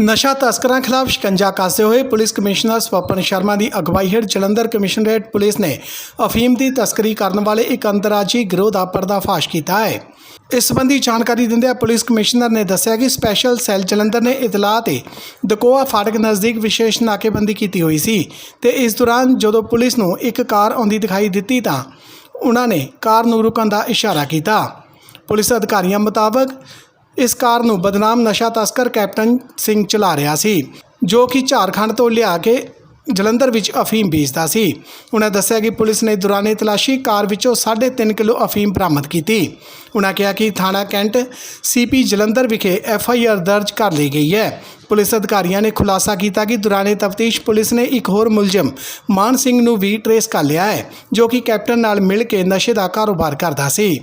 ਨਸ਼ਾ ਤਸਕਰਾਂ ਖਿਲਾਫ ਸ਼ਿਕੰਜਾ ਕੱਸਦੇ ਹੋਏ ਪੁਲਿਸ ਕਮਿਸ਼ਨਰ ਸਵਪਨ ਸ਼ਰਮਾ ਦੀ ਅਗਵਾਈ ਹੇਠ ਜਲੰਧਰ ਕਮਿਸ਼ਨਰੇਟ ਪੁਲਿਸ ਨੇ ਅਫੀਮ ਦੀ ਤਸਕਰੀ ਕਰਨ ਵਾਲੇ ਇੱਕ ਅੰਤਰਰਾਜੀ ਗਿਰੋਹ ਦਾ ਪਰਦਾਫਾਸ਼ ਕੀਤਾ ਹੈ। ਇਸ ਸੰਬੰਧੀ ਜਾਣਕਾਰੀ ਦਿੰਦਿਆਂ ਪੁਲਿਸ ਕਮਿਸ਼ਨਰ ਨੇ ਦੱਸਿਆ ਕਿ ਸਪੈਸ਼ਲ ਸੈੱਲ ਜਲੰਧਰ ਨੇ ਇਤਲਾਹ ਤੇ ਦਕੋਆ ਫਾਟਕ ਨਜ਼ਦੀਕ ਵਿਸ਼ੇਸ਼ ਨਾਕੇਬੰਦੀ ਕੀਤੀ ਹੋਈ ਸੀ ਤੇ ਇਸ ਦੌਰਾਨ ਜਦੋਂ ਪੁਲਿਸ ਨੂੰ ਇੱਕ ਕਾਰ ਆਉਂਦੀ ਦਿਖਾਈ ਦਿੱਤੀ ਤਾਂ ਉਹਨਾਂ ਨੇ ਕਾਰ ਨੂੰ ਰੁਕਣ ਦਾ ਇਸ਼ਾਰਾ ਕੀਤਾ। ਪੁਲਿਸ ਅਧਿਕਾਰੀਆਂ ਮੁਤਾਬਕ ਇਸ ਕਾਰ ਨੂੰ ਬਦਨਾਮ ਨਸ਼ਾ ਤਸਕਰ ਕੈਪਟਨ ਸਿੰਘ ਚਲਾ ਰਿਹਾ ਸੀ, ਜੋ ਕਿ ਝਾਰਖੰਡ ਤੋਂ ਲਿਆ ਕੇ ਜਲੰਧਰ ਵਿੱਚ ਅਫੀਮ ਵੇਚਦਾ ਸੀ। ਉਹਨਾਂ ਦੱਸਿਆ ਕਿ ਪੁਲਿਸ ਨੇ ਦੌਰਾਨੇ ਤਲਾਸ਼ੀ ਕਾਰ ਵਿੱਚੋਂ 3.5 ਕਿਲੋ ਅਫੀਮ ਬਰਾਮਦ ਕੀਤੀ। ਉਹਨਾਂ ਕਿਹਾ ਕਿ ਥਾਣਾ ਕੈਂਟ ਸੀਪੀ ਜਲੰਧਰ ਵਿਖੇ ਐਫ ਆਈ ਆਰ ਦਰਜ ਕਰ ਲਈ ਗਈ ਹੈ। ਪੁਲਿਸ ਅਧਿਕਾਰੀਆਂ ਨੇ ਖੁਲਾਸਾ ਕੀਤਾ ਕਿ ਦੌਰਾਨੇ ਤਫਤੀਸ਼ ਪੁਲਿਸ ਨੇ ਇੱਕ ਹੋਰ ਮੁਲਜ਼ਮ, ਮਾਨ ਸਿੰਘ ਨੂੰ ਵੀ ਟਰੇਸ ਕਰ ਲਿਆ ਹੈ, ਜੋ ਕਿ ਕੈਪਟਨ ਨਾਲ ਮਿਲ ਕੇ ਨਸ਼ੇ ਦਾ ਕਾਰੋਬਾਰ ਕਰਦਾ ਸੀ।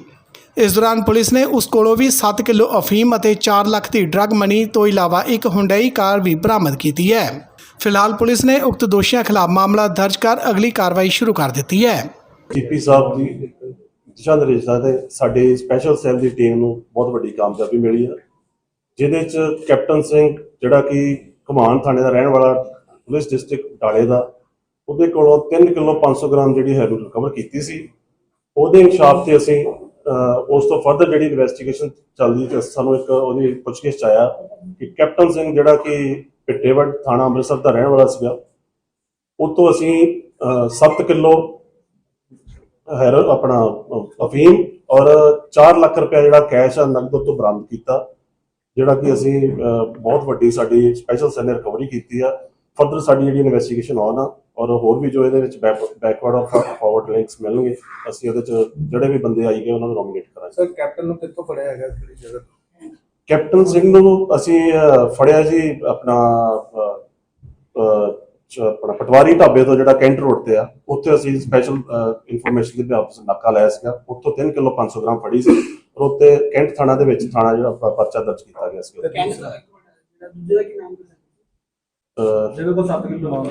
ਇਸ ਦੌਰਾਨ ਪੁਲਿਸ ਨੇ ਉਸ ਕੋਲੋਂ ਵੀ 7 ਕਿਲੋ ਅਫੀਮ ਅਤੇ 4 ਲੱਖ ਦੀ ਡਰੱਗ ਮਨੀ ਤੋਂ ਇਲਾਵਾ ਇੱਕ ਹੁੰਡਈ ਕਾਰ ਵੀ ਬਰਾਮਦ ਕੀਤੀ ਹੈ। ਫਿਲਹਾਲ ਪੁਲਿਸ ਨੇ ਉਕਤ ਦੋਸ਼ੀਆਂ ਖਿਲਾਫ ਮਾਮਲਾ ਦਰਜ ਕਰ ਅਗਲੀ ਕਾਰਵਾਈ ਸ਼ੁਰੂ ਕਰ ਦਿੱਤੀ ਹੈ। ਜੀਪੀ ਸਾਹਿਬ ਦੀ ਦਿਸ਼ਾ ਨਿਰਦੇਸ਼ਾਂ ਤੇ ਸਾਡੇ ਸਪੈਸ਼ਲ ਸੈੱਲ ਦੀ ਟੀਮ ਨੂੰ ਬਹੁਤ ਵੱਡੀ ਕਾਮਯਾਬੀ ਮਿਲੀ ਹੈ, ਜਿਹਦੇ ਚ ਕੈਪਟਨ ਸਿੰਘ ਜਿਹੜਾ ਕਿ ਕਮਾਨ ਥਾਣੇ ਦਾ ਰਹਿਣ ਵਾਲਾ ਪੁਲਿਸ ਡਿਸਟ੍ਰਿਕਟ ਬਟਾਲੇ ਦਾ, ਉਹਦੇ ਕੋਲੋਂ 3 ਕਿਲੋ 500 ਗ੍ਰਾਮ ਜਿਹੜੀ ਹੈਰੋਇਨ ਰਿਕਵਰ ਕੀਤੀ ਸੀ। ਉਹਦੇ ਇਨਸ਼ਾਫ ਤੇ ਅਸੀਂ ਉਸ ਤੋਂ ਫਰਦਰ ਜਿਹੜੀ ਇਨਵੈਸਟੀਗੇਸ਼ਨ ਚੱਲਦੀ ਤੇ ਸਾਨੂੰ ਇੱਕ ਉਹਦੀ ਪੁੱਛਗਿੱਛ ਆਇਆ ਕਿ ਕੈਪਟਨ ਸਿੰਘ ਜਿਹੜਾ ਕਿ ਪਿੱਟੇਵੜ ਥਾਣਾ ਅੰਮ੍ਰਿਤਸਰ ਦਾ ਰਹਿਣ ਵਾਲਾ ਸੀਗਾ, ਉਹ ਤੋਂ ਅਸੀਂ 7 ਕਿਲੋ ਹੈਰ ਆਪਣਾ ਅਫੀਮ ਔਰ 4 ਲੱਖ ਰੁਪਏ ਜਿਹੜਾ ਕੈਸ਼ ਆ ਨਗਦ ਉਹ ਤੋਂ ਬਰਾਮਦ ਕੀਤਾ, ਜਿਹੜਾ ਕਿ ਅਸੀਂ ਬਹੁਤ ਵੱਡੀ ਸਾਡੀ ਸਪੈਸ਼ਲ ਸੈੱਲ ਰਿਕਵਰੀ ਕੀਤੀ ਆ। ਫਰਦਰ ਸਾਡੀ ਜਿਹੜੀ ਇਨਵੈਸਟੀਗੇਸ਼ਨ ਆਨ ਆ ਔਰ ਹੋਰ ਵੀ ਜੋ ਇਹਦੇ ਵਿੱਚ ਬੈਕਵਰਡ ਔਰ ਫਾਰਵਰਡ ਲਿੰਕਸ ਮਿਲਣਗੇ ਅਸੀਂ ਉਹਦੇ ਚ ਜਿਹੜੇ ਵੀ ਬੰਦੇ ਆਈ ਗਏ ਉਹਨਾਂ ਨੂੰ ਨੋਮੀਨੇਟ ਕਰਾਂਗੇ। ਸਰ ਕੈਪਟਨ ਨੂੰ ਕਿੱਥੋਂ ਫੜਿਆ ਹੈਗਾ ਕਿਹੜੀ ਜਗ੍ਹਾ? ਕੈਪਟਨ ਸਿੰਘ ਨੂੰ ਅਸੀਂ ਫੜਿਆ ਜੀ ਆਪਣਾ ਆਪਣਾ ਪਟਵਾਰੀ ਢਾਬੇ ਤੋਂ ਜਿਹੜਾ ਕੈਂਟ ਰੋਡ ਤੇ ਆ ਉੱਥੇ ਅਸੀਂ ਸਪੈਸ਼ਲ ਇਨਫੋਰਮੇਸ਼ਨ ਦੇ ਬਿਆਪ ਨਾਕਾ ਲਾਇਆ ਸੀਗਾ। ਉੱਥੋਂ 3 ਕਿਲੋ 500 ਗ੍ਰਾਮ ਫੜੀ ਸੀ ਔਰ ਉੱਤੇ ਕੈਂਟ ਥਾਣਾ ਦੇ ਵਿੱਚ ਥਾਣਾ ਜਿਹੜਾ ਪਰਚਾ ਦਰਜ ਕੀਤਾ ਗਿਆ ਸੀ। ਤੇ ਦੂਸਰਾ ਅ, ਜਿਹਦੇ ਕੋਲ 7 ਕਿਲੋ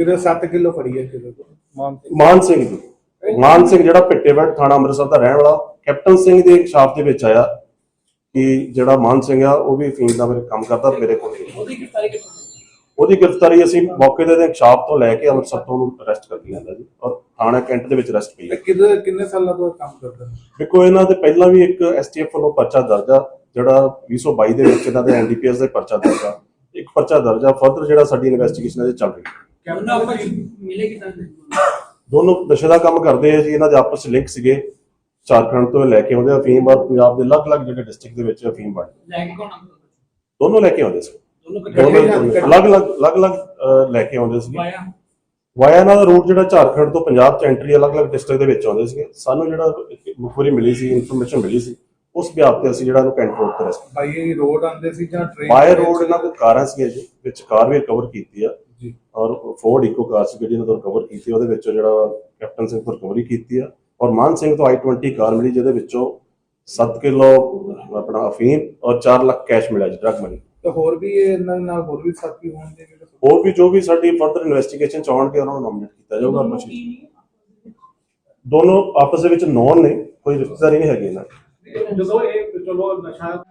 ਕਿਹਦੇ 7 ਕਿਲੋ ਫੜੀ ਹੈ ਕਿਹਦੇ ਕੋਲ ਮਾਨ ਮਾਨ ਸਿੰਘ ਜੀ। ਮਾਨ ਸਿੰਘ ਜਿਹੜਾ ਪਿੱਟੇਵੜ ਥਾਣਾ ਅੰਮ੍ਰਿਤਸਰ ਦਾ ਰਹਿਣ ਵਾਲਾ ਕੈਪਟਨ ਸਿੰਘ ਦੇ ਇਨਕਸ਼ਾਫ ਦੇ ਵਿੱਚ ਆਇਆ ਕਿ ਜਿਹੜਾ ਮਾਨ ਸਿੰਘ ਆ ਉਹ ਵੀ ਫੀਲਡ ਦਾ ਮੇਰੇ ਕੰਮ ਕਰਦਾ ਮੇਰੇ ਕੋਲ। ਉਹਦੀ ਗ੍ਰਿਫਤਾਰੀ ਕਿੱਥੋਂ ਉਹਦੀ ਗ੍ਰਿਫਤਾਰੀ ਅਸੀਂ ਮੌਕੇ ਦੇ ਇਨਕਸ਼ਾਫ ਤੋਂ ਲੈ ਕੇ ਅੰਮ੍ਰਿਤਸਰ ਤੋਂ ਉਹਨੂੰ ਅਰੈਸਟ ਕਰ ਲਿਆਂਦਾ ਜੀ। ਔਰ ਥਾਣਾ ਕੈਂਟ ਦੇ ਵਿੱਚ ਅਰੈਸਟ ਪਈ ਤੇ ਕਿਹਦੇ ਕਿੰਨੇ ਸਾਲਾਂ ਤੋਂ ਕੰਮ ਕਰਦਾ? ਦੇਖੋ ਇਹਨਾਂ ਦੇ ਪਹਿਲਾਂ ਵੀ ਇੱਕ ਐਸਟੀਐਫ ਵੱਲੋਂ ਪਰਚਾ ਦਰਜ ਆ ਜਿਹੜਾ 2022 ਦੇ ਵਿੱਚ ਇਹਨਾਂ ਦੇ ਐਨਡੀਪੀਐਸ ਦੇ ਪਰਚਾ ਦਰਜ ਆ। ਇੱਕ ਪਰਚਾ ਦਰਜ ਆ ਫਰਦਰ ਜਿਹੜਾ ਸਾਡੀ ਇਨਵੈਸਟੀਗੇਸ਼ਨ ਇਹਦੇ ਚੱਲ ਰਹੀ। ਹੈ ਉਹਨਾਂ ਆਪਸ ਮਿਲੇਗੀ ਤਾਂ ਦੋਨੋਂ ਨਸ਼ੇ ਦਾ ਕੰਮ ਕਰਦੇ ਆ ਜੀ ਇਹਨਾਂ ਦੇ ਆਪਸ ਲਿੰਕ ਸੀਗੇ। ਝਾਰਖੰਡ ਤੋਂ ਲੈ ਕੇ ਆਉਂਦੇ ਅਫੀਮ ਔਰ ਪੰਜਾਬ ਦੇ ਅਲੱਗ-ਅਲੱਗ ਜਿਹੜੇ ਡਿਸਟ੍ਰਿਕਟ ਦੇ ਵਿੱਚ ਅਫੀਮ ਬਣ ਲੈ ਕੇ ਕੌਣ ਆਉਂਦਾ? ਦੋਨੋਂ ਲੈ ਕੇ ਆਉਂਦੇ ਸੀ। ਦੋਨੋਂ ਦੋਨੋਂ ਇਕੱਠੇ ਅਲੱਗ-ਅਲੱਗ ਅਲੱਗ-ਅਲੱਗ ਅਹ, ਲੈ ਕੇ ਆਉਂਦੇ ਸੀ ਵਾਇਆ। ਦਾ ਰੂਟ ਜਿਹੜਾ ਝਾਰਖੰਡ ਤੋਂ ਪੰਜਾਬ ਚ ਐਂਟਰੀ ਅਲੱਗ-ਅਲੱਗ ਡਿਸਟ੍ਰਿਕਟ ਦੇ ਵਿੱਚ ਆਉਂਦੇ ਸੀਗੇ। ਸਾਨੂੰ ਜਿਹੜਾ ਮੁਖਬਰੀ ਮਿਲੀ ਸੀ ਇਨਫੋਰਮੇਸ਼ਨ ਮਿਲੀ ਸੀ ਉਸ ਬਿਆਪ ਤੇ ਅਸੀਂ ਜਿਹੜਾ ਇਹਨੂੰ ਕੈਂਟ ਰੋਡ ਤੇ ਰੈਸਟ ਬਾਈ ਇਹ ਰੋਡ ਆਉਂਦੇ ਸੀ ਜਾਂ ਟ੍ਰੇਨ ਬਾਏ ਰੋਡ ਇਹਨਾਂ ਕੋਲ ਕਾਰਾਂ ਸੀਗੀਆਂ ਜੀ ਵਿੱਚ ਕਾਰ ਵੀ ਰਿਕਵਰ ਕੀਤੀ ਆ। ਜੀ। ਔਰ ਫੋਰਡ ਇਕੋ ਕਾਰ ਸੀ ਜਿਹੜੀ ਇਹਨਾਂ ਤੋਂ ਰਿਕਵਰ ਕੀਤੀ ਉਹਦੇ ਵਿੱਚੋਂ ਜਿਹੜਾ ਕੈਪਟਨ ਸਿੰਘ ਤੋਂ ਰਿਕਵਰੀ ਕੀਤੀ ਆ। ਔਰ ਮਾਨ ਸਿੰਘ ਤੋਂ i20 ਕਾਰ ਮਿਲੀ ਜਿਹਦੇ ਵਿੱਚੋਂ 7 ਕਿਲੋ ਆਪਣਾ ਅਫੀਮ ਔਰ 4 ਲੱਖ ਕੈਸ਼ ਮਿਲਿਆ ਜੀ ਡਰਗ ਮਨੀ ਤੇ ਹੋਰ ਵੀ ਇਹ ਇਹਨਾਂ ਦੇ ਨਾਲ ਹੋਰ ਵੀ ਸਾਥੀ ਹੋਣਗੇ ਜਿਹੜੇ ਹੋਰ ਵੀ ਜੋ ਵੀ ਸਾਡੀ ਫਰਦਰ ਇਨਵੈਸਟੀਗੇਸ਼ਨ ਚ ਆਉਣਗੇ ਉਹਨਾਂ ਨੂੰ ਨੋਮੀਨੇਟ ਕੀਤਾ ਜਾਊਗਾ। ਕੁਛ ਦੋਨੋਂ ਆਪਸ ਦੇ ਵਿੱਚ ਨੌਨ ਨੇ ਕੋਈ ਰਿਸ਼ਤੇਦਾਰੀ ਨਹੀਂ ਹੈਗੀ ਇਹਨਾਂ ਦੀ। ਜਦੋਂ ਇਹ ਚਲੋ ਨਸ਼ਾ